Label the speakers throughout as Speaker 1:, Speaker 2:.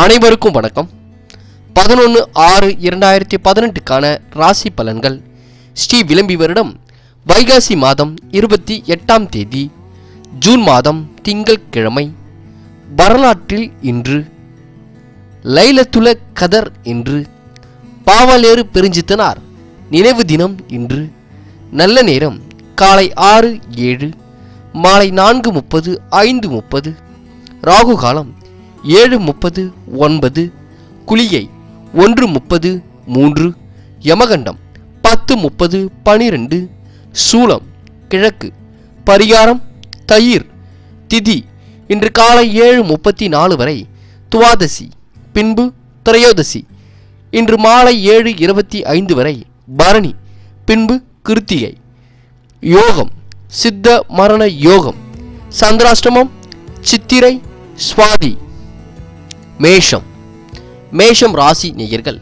Speaker 1: அனைவருக்கும் வணக்கம். பதினொன்று ஆறு இரண்டாயிரத்தி பதினெட்டுக்கான ராசி பலன்கள். ஸ்ரீ விளம்பி வருடம் வைகாசி மாதம் இருபத்தி எட்டாம் தேதி ஜூன் மாதம் திங்கட்கிழமை. வரலாற்றில் இன்று லைலத்துல கதர் இன்று. பாவலேறு பெருஞ்சித்தனார் நினைவு தினம் இன்று. நல்ல நேரம் காலை ஆறு ஏழு மாலை நான்கு முப்பது ஐந்து முப்பது. ராகு காலம் ஏழு முப்பது ஒன்பது குளியை ஒன்று முப்பது மூன்று யமகண்டம் பத்து முப்பது பனிரெண்டு சூலம் கிழக்கு பரிகாரம் தயிர் திதி இன்று காலை ஏழு முப்பத்தி நாலு வரை துவாதசி பின்பு திரையோதசி இன்று மாலை ஏழு இருபத்தி ஐந்து வரை பரணி பின்பு கிருத்திகை யோகம் சித்த மரண யோகம் சந்திராஷ்டமம் சித்திரை சுவாதி. மேஷம். மேஷம் ராசி நேயர்கள்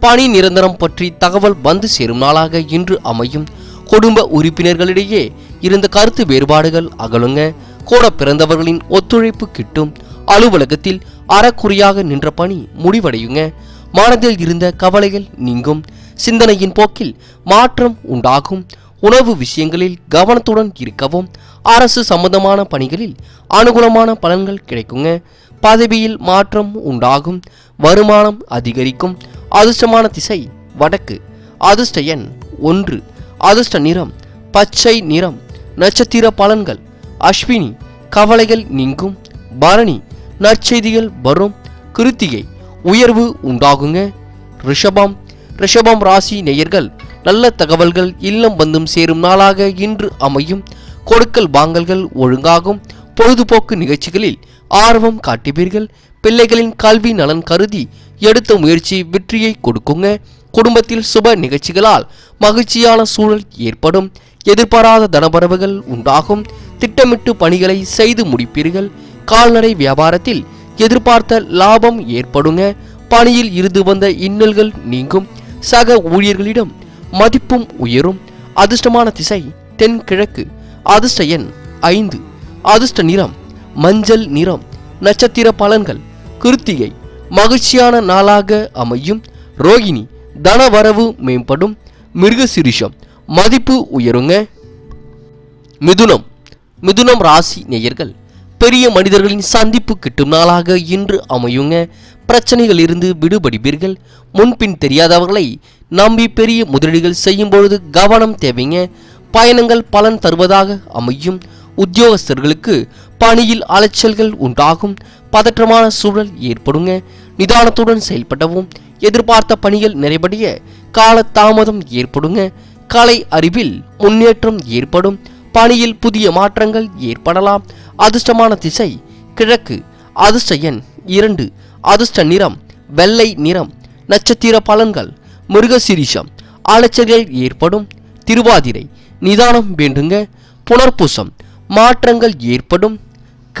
Speaker 1: பணி நிரந்தரம் பற்றி தகவல் வந்து சேரும் நாளாக இன்று அமையும். குடும்ப உறுப்பினர்களிடையே இருந்த கருத்து வேறுபாடுகள் அகலுங்க. கூட பிறந்தவர்களின் ஒத்துழைப்பு கிட்டும். அலுவலகத்தில் அறக்குறையாக நின்ற பணி முடிவடையுங்க. மனதில் இருந்த கவலைகள் நீங்கும். சிந்தனையின் போக்கில் மாற்றம் உண்டாகும். உணவு விஷயங்களில் கவனத்துடன் இருக்கவும். அரசு சம்பந்தமான பணிகளில் அனுகூலமான பலன்கள் கிடைக்குங்க. பதவியில் மாற்றம் உண்டாகும் வருமானம் அதிகரிக்கும். அதிர்ஷ்டமான திசை வடக்கு. அதிர்ஷ்ட எண் ஒன்று. அதிர்ஷ்ட நிறம் பச்சை நிறம். நட்சத்திர பலன்கள் அஸ்வினி. கவலைகள் நீங்கும். பரணி நற்செய்திகள் வரும். கிருத்திகை உயர்வு உண்டாகுங்க. ரிஷபம். ரிஷபம் ராசி நேயர்கள் நல்ல தகவல்கள் இல்லம் வந்தும் சேரும் நாளாக இன்று அமையும். கொடுக்கல் வாங்கல்கள் ஒழுங்காகும். பொழுதுபோக்கு நிகழ்ச்சிகளில் ஆர்வம் காட்டுவீர்கள். பிள்ளைகளின் கல்வி நலன் கருதி எடுத்த முயற்சி வெற்றியை கொடுக்குங்க. குடும்பத்தில் சுப நிகழ்ச்சிகளால் மகிழ்ச்சியான சூழல் ஏற்படும். எதிர்பாராத தனபரவுகள் உண்டாகும். திட்டமிட்டு பணிகளை செய்து முடிப்பீர்கள். கால்நடை வியாபாரத்தில் எதிர்பார்த்த லாபம் ஏற்படுங்க. பணியில் இருந்து வந்த இன்னல்கள் நீங்கும். சக ஊழியர்களிடம் மதிப்பும் உயரும். அதிர்ஷ்டமான திசை தென்கிழக்கு. அதிர்ஷ்ட எண் ஐந்து. அதிர்ஷ்ட நிறம் மஞ்சள் நிறம். நட்சத்திர பலன்கள் கிருத்திகை மகிழ்ச்சியான நாளாக அமையும். ரோகிணி தனவரவு மேம்படும். மிருகசிரிஷம் மதிப்பு உயருங்க. மிதுனம் மிதுனம் ராசி நேயர்கள் பெரிய மனிதர்களின் சந்திப்பு கிட்டும் நாளாக இன்று அமையுங்க. பிரச்சனைகள் இருந்து விடுபடுவீர்கள். முன்பின் தெரியாதவர்களை நம்பி பெரிய முதலீடுகள் செய்யும் பொழுது கவனம் தேவைங்க. பயணங்கள் பலன் தருவதாக அமையும். உத்தியோகஸ்தர்களுக்கு பணியில் அலைச்சல்கள் உண்டாகும். பதற்றமான சூழல் ஏற்படுங்க. நிதானத்துடன் செயல்படவும். எதிர்பார்த்த பணிகள் நிறைவடைய கால தாமதம் ஏற்படுங்க. கலை அறிவில் முன்னேற்றம் ஏற்படும். பணியில் புதிய மாற்றங்கள் ஏற்படலாம். அதிர்ஷ்டமான திசை கிழக்கு. அதிர்ஷ்ட எண் இரண்டு. அதிர்ஷ்ட நிறம் வெள்ளை நிறம். நட்சத்திர பலன்கள் மிருகசிரீஷம். அலைச்சல்கள் ஏற்படும். திருவாதிரை நிதானம் வேண்டுங்க. புனர்பூசம் மாற்றங்கள் ஏற்படும்.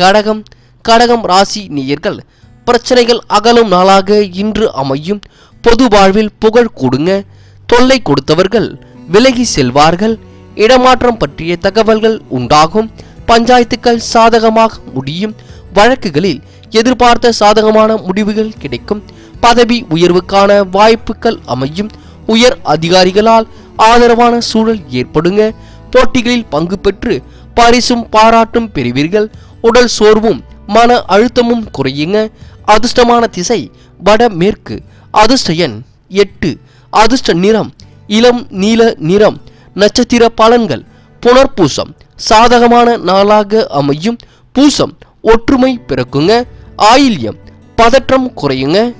Speaker 1: கடகம் கடகம் ராசி நேயர்கள் பிரச்சனைகள் அகலும் நாளாக இன்று அமையும். பொது வாழ்வில் புகழ் கொடுங்க. தொல்லை கொடுத்தவர்கள் விலகி செல்வார்கள். இடமாற்றம் பற்றிய தகவல்கள் உண்டாகும். பஞ்சாயத்துக்கள் சாதகமாக முடியும். வழக்குகளில் எதிர்பார்த்த சாதகமான முடிவுகள் கிடைக்கும். பதவி உயர்வுக்கான வாய்ப்புகள் அமையும். உயர் அதிகாரிகளால் ஆதரவான சூழல் ஏற்படுங்க. போட்டிகளில் பங்கு பெற்று பரிசும் பாராட்டும் பெறுவீர்கள். உடல் சோர்வும் மன அழுத்தமும் குறையுங்க. அதிர்ஷ்டமான திசை வடமேற்கு. அதிர்ஷ்ட எண் எட்டு. அதிர்ஷ்ட நிறம் இளம் நீல நிறம். நட்சத்திர பலன்கள் புனர்பூசம். சாதகமான நாளாக அமையும். பூசம் ஒற்றுமை பிறக்குங்க. ஆயில்யம் பதற்றம் குறையுங்க.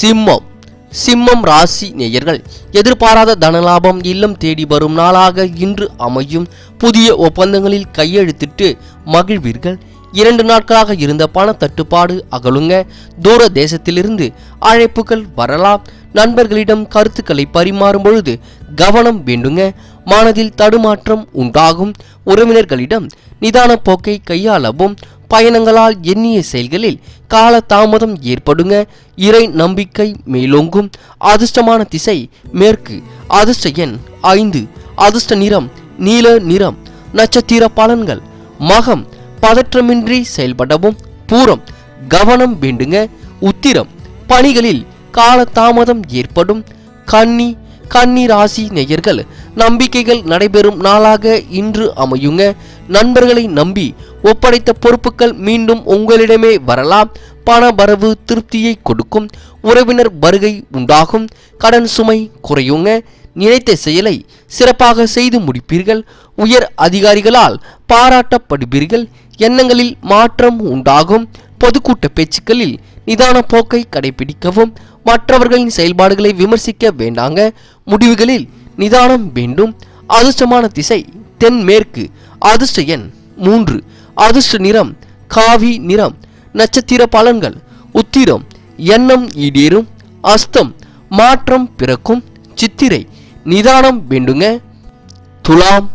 Speaker 1: சிம்மம் சிம்மம் ராசி நேயர்கள் எதிர்பாராத தனலாபம் இல்லம் தேடி வரும் நாளாக இன்று அமையும். புதிய ஒப்பந்தங்களில் கையெழுத்திட்டு மகிழ்வீர்கள். இரண்டு நாட்களாக இருந்த பண தட்டுப்பாடு அகலுங்க. தூர தேசத்திலிருந்து அழைப்புகள் வரலாம். நண்பர்களிடம் கருத்துக்களை பரிமாறும் பொழுது கவனம் வேண்டுங்க. மனதில் தடுமாற்றம் உண்டாகும். உறவினர்களிடம் நிதான போக்கை கையாளவும். பயணங்களால் எண்ணிய செயல்களில் கால தாமதம் ஏற்படுங்க. இறை நம்பிக்கை மேலோங்கும். அதிர்ஷ்டமான திசை மேற்கு. அதிர்ஷ்ட எண் ஐந்து. அதிர்ஷ்ட நிறம் நீல நிறம். நட்சத்திர பலன்கள். மகம் பதற்றமின்றி செயல்படவும். பூரம் கவனம் வேண்டுங்க. உத்திரம் பணிகளில் கால தாமதம் ஏற்படும். கன்னி கன்னி ராசி நேயர்கள் நம்பிக்கைகள் நடைபெறும் நாளாக இன்று அமையுங்க. நண்பர்களை நம்பி ஒப்படைத்த பொறுப்புகள் மீண்டும் உங்களிடமே வரலாம். பண வரவு திருப்தியை கொடுக்கும். உறவினர் வருகை உண்டாகும். கடன் சுமை குறையுங்க. நினைத்த செயலை சிறப்பாக செய்து முடிப்பீர்கள். உயர் அதிகாரிகளால் பாராட்டப்படுவீர்கள். எண்ணங்களில் மாற்றம் உண்டாகும். பொதுக்கூட்ட பேச்சுக்களில் நிதான போக்கை கடைபிடிக்கவும். மற்றவர்களின் செயல்பாடுகளை விமர்சிக்க வேண்டாங்க. முடிவுகளில் நிதானம் வேண்டும். அதிர்ஷ்டமான திசை தென்மேற்கு. அதிர்ஷ்ட எண் மூன்று. அதிர்ஷ்ட நிறம் காவி நிறம் நட்சத்திர பலன்கள் உத்திரம் எண்ணம் ஈடேறும் அஸ்தம் மாற்றம் பிறக்கும் சித்திரை நிதானம் வேண்டுங்க. துலாம்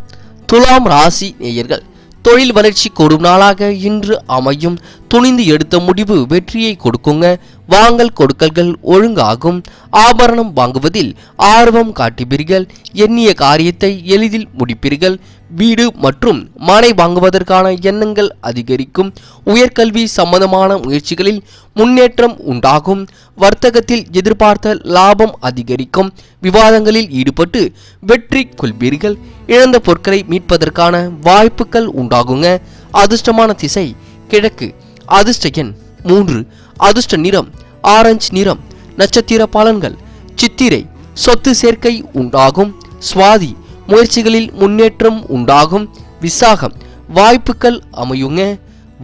Speaker 1: துலாம் ராசி நேயர்கள் தொழில் வளர்ச்சி கூடும் நாளாக இன்று அமையும். துணிந்து எடுத்த முடிவு வெற்றியை கொடுக்குங்க. வாங்கல் கொடுக்கல்கள் ஒழுங்காகும். ஆபரணம் வாங்குவதில் ஆர்வம் காட்டுவீர்கள். எண்ணிய காரியத்தை எளிதில் முடிப்பீர்கள். வீடு மற்றும் மனை வாங்குவதற்கான எண்ணங்கள் அதிகரிக்கும். உயர்கல்வி சம்பந்தமான முயற்சிகளில் முன்னேற்றம் உண்டாகும். வர்த்தகத்தில் எதிர்பார்த்த லாபம் அதிகரிக்கும். விவாதங்களில் ஈடுபட்டு வெற்றி கொள்வீர்கள். இழந்த பொருட்களை மீட்பதற்கான வாய்ப்புகள் உண்டாகுங்க. அதிர்ஷ்டமான திசை கிழக்கு. அதிர்ஷ்ட எண் மூன்று. அதிர்ஷ்ட நிறம் ஆரஞ்சு நிறம். நட்சத்திர பலன்கள். சித்திரை. சொத்து சேர்க்கை உண்டாகும். சுவாதி முயற்சிகளில் முன்னேற்றம் உண்டாகும். விசாகம். வாய்ப்புகள் அமையுங்க.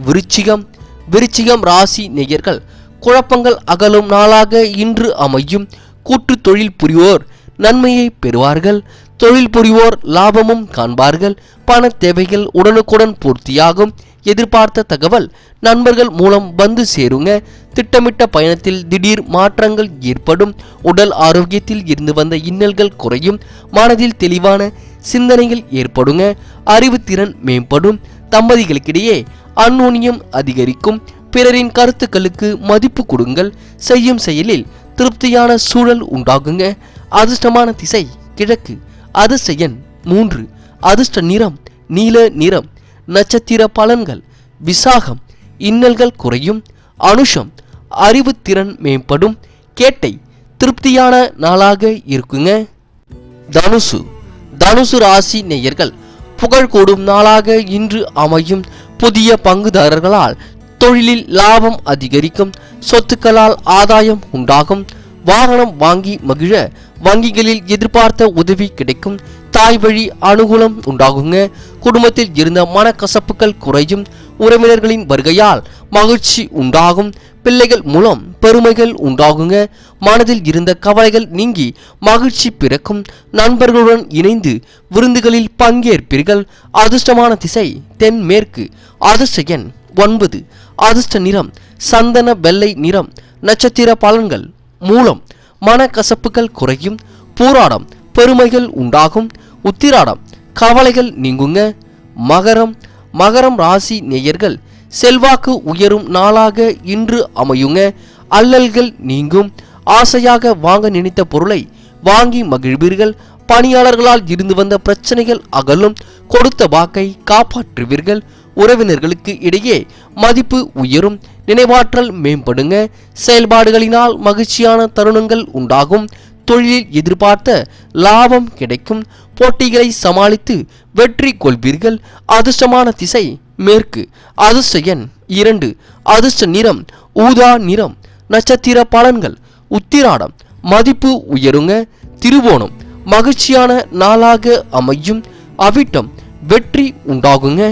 Speaker 1: விருச்சிகம். விருச்சிகம் ராசி நேயர்கள் குழப்பங்கள் அகலும் நாளாக இன்று அமையும். கூட்டு தொழில் புரிவோர் நன்மையை பெறுவார்கள். தொழில் புரிவோர் லாபமும் காண்பார்கள். பண தேவைகள் உடனுக்குடன் பூர்த்தியாகும். எதிர்பார்த்த தகவல் நண்பர்கள் மூலம் வந்து சேருங்க. திட்டமிட்ட பயணத்தில் திடீர் மாற்றங்கள் ஏற்படும். உடல் ஆரோக்கியத்தில் இருந்து வந்த இன்னல்கள் குறையும். மனதில் தெளிவான சிந்தனைகள் ஏற்படுங்க. அறிவுத்திறன் மேம்படும். தம்பதிகளுக்கிடையே அந்நுண்ணியம் அதிகரிக்கும். பிறரின் கருத்துக்களுக்கு மதிப்பு கொடுங்கள். செய்யும் செயலில் திருப்தியான சூழல் உண்டாகுங்க. அதிர்ஷ்டமான திசை கிழக்கு. அதிர்ஷ்ட எண் மூன்று. அதிர்ஷ்ட நிறம் நீல நிறம். நட்சத்திர பலன்கள் விசாகம் இன்னல்கள் குறையும் அனுஷம் அறிவுத்திறன் மேம்படும் கேட்டை திருப்தியான நாளாக இருக்குங்க. தனுசு தனுசு ராசி நேயர்கள் புகழ் கூடும் நாளாக இன்று அமையும். புதிய பங்குதாரர்களால் தொழிலில் லாபம் அதிகரிக்கும் சொத்துக்களால் ஆதாயம் உண்டாகும். வாகனம் வாங்கி மகிழ வங்கிகளில் எதிர்பார்த்த உதவி கிடைக்கும். தாய் வழி அனுகூலம் உண்டாகுங்க. குடும்பத்தில் இருந்த மனக்கசப்புகள் குறையும். உறவினர்களின் வருகையால் மகிழ்ச்சி உண்டாகும். பிள்ளைகள் மூலம் பெருமைகள் உண்டாகுங்க. மனதில் இருந்த கவலைகள் நீங்கி மகிழ்ச்சி பிறக்கும். நண்பர்களுடன் இணைந்து விருந்துகளில் பங்கேற்பீர்கள். அதிர்ஷ்டமான திசை தென்மேற்கு. அதிர்ஷ்ட எண் ஒன்பது. அதிர்ஷ்ட நிறம் சந்தன வெள்ளை நிறம். நட்சத்திர பலன்கள் மூலம் மனக்கசப்புகள் குறையும். போராடம் பெருமைகள் உண்டாகும். உத்திராடம் கவலைகள் நீங்குங்க. மகரம் மகரம் ராசி நேயர்கள் செல்வாக்கு உயரும் நாளாக இன்று அமையுங்க. அல்லல்கள் நீங்கும். ஆசையாக வாங்க நினைத்த பொருளை வாங்கி மகிழ்வீர்கள். பணியாளர்களால் இருந்து வந்த பிரச்சனைகள் அகலும். கொடுத்த வாக்கை காப்பாற்றுவீர்கள். உறவினர்களுக்கு இடையே மதிப்பு உயரும். நினைவாற்றல் மேம்படுங்க. செயல்பாடுகளினால் மகிழ்ச்சியான தருணங்கள் உண்டாகும். தொழிலில் எதிர்பார்த்த லாபம் கிடைக்கும். போட்டிகளை சமாளித்து வெற்றி கொள்வீர்கள். அதிர்ஷ்டமான திசை மேற்கு. அதிர்ஷ்ட எண் இரண்டு. அதிர்ஷ்ட நிறம் ஊதா நிறம். நட்சத்திர பலன்கள். உத்திராடம். மதிப்பு உயருங்க. திருவோணம். மகிழ்ச்சியான நாளாக அமையும். அவிட்டம் வெற்றி உண்டாகுங்க.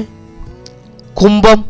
Speaker 1: கும்பம்.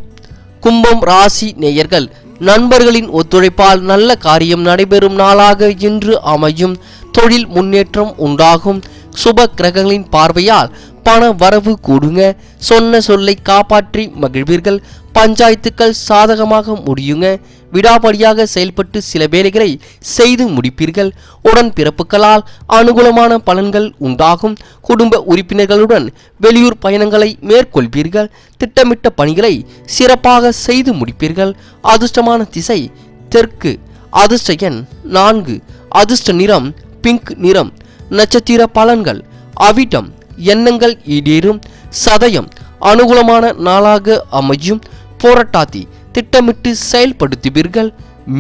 Speaker 1: கும்பம் ராசி நேயர்கள். நண்பர்களின் ஒத்துழைப்பால் நல்ல காரியம் நடைபெறும் நாளாக இன்று அமையும். தொழில் முன்னேற்றம் உண்டாகும். சுப கிரகங்களின் பார்வையால் பண வரவு கூடுங்க. சொன்ன சொல்லை காப்பாற்றி மகிழ்வீர்கள். பஞ்சாயத்துக்கள் சாதகமாக முடியுங்க. விடாபடியாக செயல்பட்டு சில வேலைகளை செய்து முடிப்பீர்கள். உடன் பிறப்புகளால் அனுகூலமான பலன்கள் உண்டாகும். குடும்ப உறுப்பினர்களுடன் வெளியூர் பயணங்களை மேற்கொள்வீர்கள். திட்டமிட்ட பணிகளை சிறப்பாக செய்து முடிப்பீர்கள். அதிர்ஷ்டமான திசை தெற்கு. அதிர்ஷ்ட எண் நான்கு. அதிர்ஷ்ட நிறம் பிங்க் நிறம் நட்சத்திர பலன்கள் அவிட்டம் எண்ணங்கள் ஈடேறும் சதயம் அனுகூலமான நாளாக அமையும் போராட்டாத்தி திட்டமிட்டு செயல்படுத்துவீர்கள்.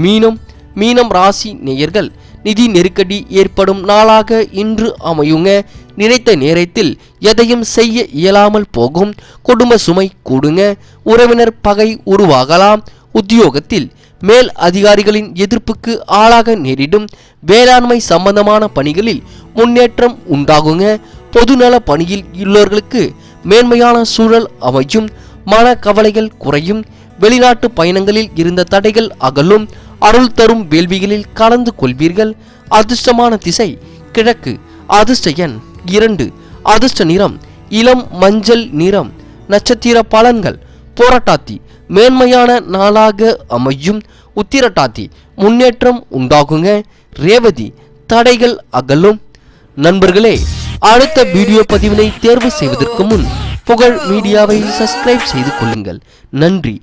Speaker 1: மீனம் மீனம் ராசி நேயர்கள் நிதி நெருக்கடி ஏற்படும் நாளாக இன்று அமையுங்க. நினைத்த நேரத்தில் எதையும் செய்ய இயலாமல் போகும். குடும்ப சுமை கூடுங்க. உறவினர் பகை உருவாகலாம். உத்தியோகத்தில் மேல் அதிகாரிகளின் எதிர்ப்புக்கு ஆளாக நேரிடும் வேளாண்மை சம்பந்தமான பணிகளில் முன்னேற்றம் உண்டாகுங்க. பொதுநல பணியில் உள்ளவர்களுக்கு மேன்மையான சூழல் அமையும். மன கவலைகள் குறையும். வெளிநாட்டு பயணங்களில் இருந்த தடைகள் அகலும். அருள் தரும் வேள்விகளில் கலந்து கொள்வீர்கள். அதிர்ஷ்டமான திசை கிழக்கு. அதிர்ஷ்ட எண் இரண்டு. அதிர்ஷ்ட நிறம் இளம் மஞ்சள் நிறம். நட்சத்திர பலன்கள் போராட்டாத்தி மேன்மையான நாளாக அமையும் உத்திரட்டாதி முன்னேற்றம் உண்டாகுங்க. ரேவதி தடைகள் அகலும். நண்பர்களே அடுத்த வீடியோ பதிவினை தேர்வு செய்வதற்கு முன் புகழ் மீடியாவை சப்ஸ்கிரைப் செய்து கொள்ளுங்கள். நன்றி.